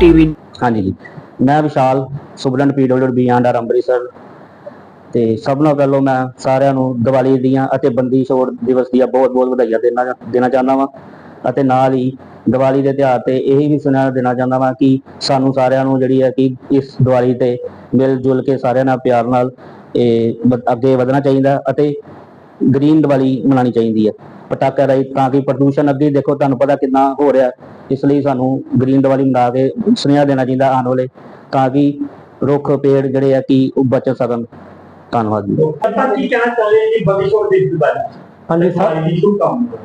TV ਹਾਂਜੀ ਜੀ। ਮੈਂ ਵਿਸ਼ਾਲ, ਸੁਬਲਨ ਪੀਡਬਲਯੂਡੀ ਅੰਡਰ ਅੰਮ੍ਰਿਤਸਰ। ਤੇ ਸਭ ਨਾਲੋਂ ਪਹਿਲਾਂ ਮੈਂ ਸਾਰਿਆਂ ਨੂੰ ਦੀਵਾਲੀ ਦੀਆਂ ਅਤੇ ਬੰਦੀ ਛੋੜ ਦਿਵਸ ਦੀਆਂ ਬਹੁਤ ਬਹੁਤ ਵਧਾਈਆਂ ਦੇਣਾ ਦੇਣਾ ਚਾਹੁੰਦਾ ਵਾਂ। ਅਤੇ ਨਾਲ ਹੀ ਦੀਵਾਲੀ ਦੇ ਤਿਉਹਾਰ ਤੇ ਇਹ ਵੀ ਸੁਨੇਹਾ ਦੇਣਾ ਚਾਹੁੰਦਾ ਵਾਂ ਕਿ ਸਾਨੂੰ ਸਾਰਿਆਂ ਨੂੰ ਜਿਹੜੀ ਹੈ ਕਿ ਇਸ ਦੀਵਾਲੀ ਤੇ ਮਿਲ ਜੁਲ ਕੇ ਸਾਰਿਆਂ ਨਾਲ ਪਿਆਰ ਨਾਲ ਇਹ ਅੱਗੇ ਵਧਣਾ ਚਾਹੀਦਾ। ਅਤੇ ਗ੍ਰੀਨ ਦੀਵਾਲੀ ਮਨਾਉਣੀ ਚਾਹੀਦੀ ਹੈ। ਪਟਾਕੇ ਰਾਹੀਂ ਤਾਂ ਕਿ ਪ੍ਰਦੂਸ਼ਣ ਅੱਗੇ ਦੇਖੋ ਤੁਹਾਨੂੰ ਪਤਾ ਕਿੰਨਾ ਹੋ ਰਿਹਾ। ਇਸ ਲਈ ਸਾਨੂੰ ਗ੍ਰੀਨ ਦੀਵਾਲੀ ਮਨਾ ਕੇ ਸੁਨੇਹਾ ਦੇਣਾ ਚਾਹੀਦਾ ਆਉਣ ਵਾਲੇ ਤਾਂ ਕਿ ਰੁੱਖ ਪੇੜ ਜਿਹੜੇ ਆ ਕਿ ਉਹ ਬਚ ਸਕਣ। ਧੰਨਵਾਦ ਜੀ। ਆਪਾਂ ਕੀ ਕਹਿਣਾ ਚਾਹੁੰਦੇ ਜੀ ਬੰਦੀ ਛੋੜ ਦੇ ਬਾਰੇ ਹਾਂਜੀ ਸਰ ਦੀਵਾਲੀ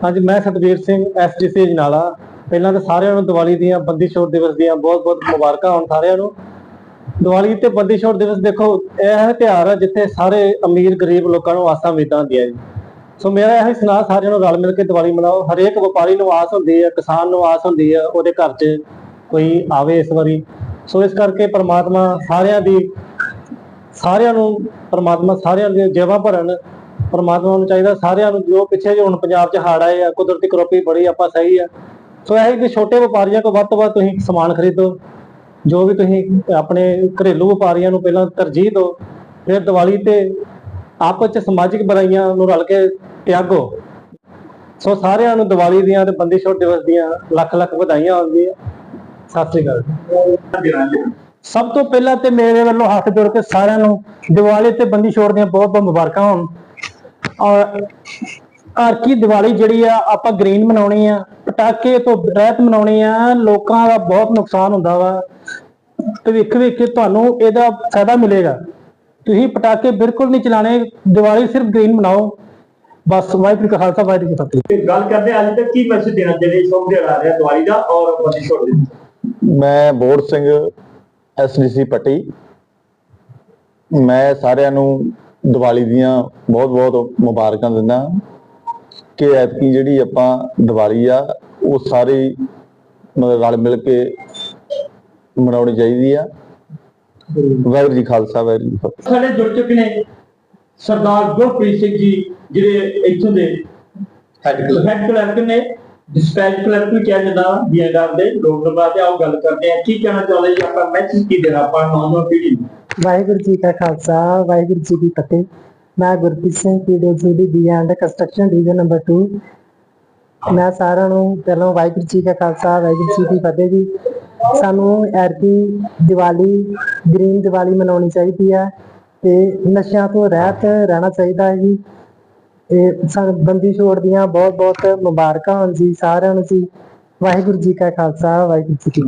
ਹਾਂਜੀ ਮੈਂ ਸਤਵੀਰ ਸਿੰਘ ਐਸਡੀਸੀ ਜਨਾਲਾ ਪਹਿਲਾਂ ਤਾਂ ਸਾਰਿਆਂ ਨੂੰ ਦੀਵਾਲੀ ਦੀਆਂ ਬੰਦੀ ਛੋੜ ਦਿਵਸ ਦੀਆਂ ਬਹੁਤ-ਬਹੁਤ ਮੁਬਾਰਕਾਂ ਹੋਣ ਸਾਰਿਆਂ ਨੂੰ। ਦੀਵਾਲੀ ਤੇ ਬੰਦੀ ਛੋੜ ਦਿਵਸ ਦੇਖੋ, ਇਹ ਹੈ ਤਿਉਹਾਰ ਹੈ ਜਿੱਥੇ ਸਾਰੇ ਅਮੀਰ, ਗਰੀਬ ਲੋਕਾਂ ਨੂੰ ਆਸਾਂ ਉਮੀਦਾਂ ਹੁੰਦੀਆਂ ਜੀ। ਸੋ ਮੇਰਾ ਇਹ ਸੁਨਾਹ, ਸਾਰਿਆਂ ਨੂੰ ਰਲ ਮਿਲ ਕੇ ਦੀਵਾਲੀ ਮਨਾਓ। ਹਰੇਕ ਵਪਾਰੀ ਨੂੰ ਆਸ ਹੁੰਦੀ ਹੈ ਕਿਸਾਨ ਨੂੰ ਆਸ ਹੁੰਦੀ ਹੈ ਉਹਦੇ ਘਰ 'ਚ ਕੋਈ ਆਵੇ ਇਸ ਵਾਰੀ। ਸੋ ਇਸ ਕਰਕੇ ਪ੍ਰਮਾਤਮਾ ਸਾਰਿਆਂ ਦੀ, ਸਾਰਿਆਂ ਨੂੰ ਪ੍ਰਮਾਤਮਾ ਸਾਰਿਆਂ ਦੀਆਂ ਜੇਬਾਂ ਭਰਨ। ਪ੍ਰਮਾਤਮਾ ਨੂੰ ਚਾਹੀਦਾ ਸਾਰਿਆਂ ਨੂੰ, ਜੋ ਪਿੱਛੇ ਜੋ ਹੁਣ ਪੰਜਾਬ 'ਚ ਹੜ੍ਹ ਆਏ ਆ, ਕੁਦਰਤੀ ਕਰੋਪੀ ਬੜੀ ਆਪਾਂ ਸਹੀ ਆ। ਸੋ ਇਹ ਕਿ ਛੋਟੇ ਵਪਾਰੀਆਂ ਕੋਲ ਵੱਧ ਤੋਂ ਵੱਧ ਤੁਸੀਂ ਸਮਾਨ ਖਰੀਦੋ। ਜੋ ਵੀ ਤੁਸੀਂ ਆਪਣੇ ਘਰੇਲੂ ਵਪਾਰੀਆਂ ਨੂੰ ਪਹਿਲਾਂ ਤਰਜੀਹ ਦਿਓ, ਫਿਰ ਦੀਵਾਲੀ ਤੇ ਆਪਸ 'ਚ ਸਮਾਜਿਕ ਬੁਰਾਈਆਂ ਨੂੰ ਰਲ ਕੇ ਤਿਆਗੋ। ਸੋ ਸਾਰਿਆਂ ਨੂੰ ਦੀਵਾਲੀ ਦੀਆਂ ਤੇ ਬੰਦੀ ਛੋੜ ਦਿਵਸ ਦੀਆਂ ਲੱਖ ਲੱਖ ਵਧਾਈਆਂ ਹੁੰਦੀਆਂ। ਸਤਿ ਸ੍ਰੀ ਅਕਾਲ ਸਭ ਤੋਂ ਪਹਿਲਾਂ ਤੇ ਮੇਰੇ ਵੱਲੋਂ ਹੱਥ ਜੋੜ ਕੇ ਸਾਰਿਆਂ ਨੂੰ ਦੀਵਾਲੀ ਤੇ ਬੰਦੀ ਛੋੜ ਦੀਆਂ ਬਹੁਤ ਬਹੁਤ ਮੁਬਾਰਕਾਂ ਹੋਣ। ਔਰ ਹਰ ਕੀ ਦੀਵਾਲੀ ਜਿਹੜੀ ਆ, ਆਪਾਂ ਗ੍ਰੀਨ ਮਨਾਉਣੀ ਆ, ਪਟਾਕੇ ਤੋਂ ਰਹਿਤ ਮਨਾਉਣੀ ਆ, ਲੋਕਾਂ ਦਾ ਬਹੁਤ ਨੁਕਸਾਨ ਹੁੰਦਾ ਵਾ। ਭਵਿੱਖ ਵਿੱਚ ਤੁਹਾਨੂੰ ਇਹਦਾ ਫਾਇਦਾ ਮਿਲੇਗਾ। ਤੁਸੀਂ ਪਟਾਕੇ ਬਿਲਕੁਲ ਨਹੀਂ ਚਲਾਣੇ ਦੀਵਾਲੀ ਸਿਰਫ ਗ੍ਰੀਨ ਮਨਾਓ। ਬਸ ਵਾਹਿਗੁਰੂ ਕਾ ਖਾਲਸਾ ਵਾਹਿਗੁਰੂ ਕੀ ਫਤਿਹ। ਤੇ ਗੱਲ ਕਰਦੇ ਅੱਜ ਤੱਕ ਕੀ ਮੈਸੇਜ ਦੇਣਾ ਜਿਹੜੇ ਸ਼ੁਭ ਦਿਹਾੜਾ ਆ ਰਿਹਾ ਦੀਵਾਲੀ ਦਾ ਔਰ ਬੰਦੀ ਛੋੜ ਦੇ ਮੈਂ ਬੋੜ ਸਿੰਘ ਐਸਡੀਸੀ ਪੱਟੀ। ਮੈਂ ਸਾਰਿਆਂ ਨੂੰ ਦੀਵਾਲੀ ਦੀਆਂ ਬਹੁਤ-ਬਹੁਤ ਮੁਬਾਰਕਾਂ ਦਿੰਦਾ ਕਿ ਐਤਕੀ ਜਿਹੜੀ ਆਪਾਂ ਦੀਵਾਲੀ ਆ ਉਹ ਸਾਰੇ ਮਤਲਬ ਰਲ ਮਿਲ ਕੇ ਮਨਾਉਣੀ ਚਾਹੀਦੀ ਆ। ਵਾਹਿਗੁਰੂ ਜੀ ਖਾਲਸਾ ਵਾਹਿਗੁਰੂ ਜੀ ਕੀ ਫਤਿਹ। ਸਾਡੇ ਜੁੜ ਚੁੱਕੇ ਨੇ ਸਰਦਾਰ ਗੁਰਪ੍ਰੀਤ ਸਿੰਘ ਜੀ ਜਿਹੜੇ ਇੱਥੋਂ ਦੇ ਹੈਡ ਕਲਰਕ ਨੇ ਡਿਸਪੈਚ ਕਲਰਕ ਵੀ ਕਿਹਾ ਜਾਂਦਾ ਬੀਐਨਆਰ ਦੇ ਲੋਕ ਸਭਾ ਤੇ ਆਓ ਗੱਲ ਕਰਦੇ ਆ। ਕੀ ਕਹਿਣਾ ਚਾਹੁੰਦੇ ਜੀ ਆਪਾਂ? ਮੈਸੇਜ ਕੀ ਦੇਣਾ ਆਪਾਂ ਨੌਜਵਾਨ ਪੀੜ੍ਹੀ ਨੂੰ? ਵਾਹਿਗੁਰੂ ਜੀ ਕਾ ਖਾਲਸਾ ਵਾਹਿਗੁਰੂ ਜੀ ਕੀ ਫਤਿਹ। ਮੈਂ Gurpreet Singh PWD B and construction division number 2 ਮੈਂ ਸਾਰਿਆਂ ਨੂੰ ਪਹਿਲਾਂ ਵਾਹਿਗੁਰੂ ਜੀ ਕਾ ਖਾਲਸਾ ਵਾਹਿਗੁਰੂ ਜੀ ਕੀ ਫਤਿਹ ਜੀ। ਸਾਨੂੰ ਐਰਕੀ ਦੀਵਾਲੀ, ਗ੍ਰੀਨ ਦੀਵਾਲੀ ਮਨਾਉਣੀ ਚਾਹੀਦੀ ਹੈ ਤੇ ਨਸ਼ਿਆਂ ਤੋਂ ਰਹਿਤ ਰਹਿਣਾ ਚਾਹੀਦਾ ਹੈ ਜੀ। ਇਹ ਸਾਨੂੰ ਬੰਦੀ ਛੋੜ ਦੀਆਂ ਬਹੁਤ ਬਹੁਤ ਮੁਬਾਰਕਾਂ ਹੋਣ ਜੀ ਸਾਰਿਆਂ ਨੂੰ ਜੀ। ਵਾਹਿਗੁਰੂ ਜੀ ਕਾ ਖਾਲਸਾ, ਵਾਹਿਗੁਰੂ ਜੀ ਕੀ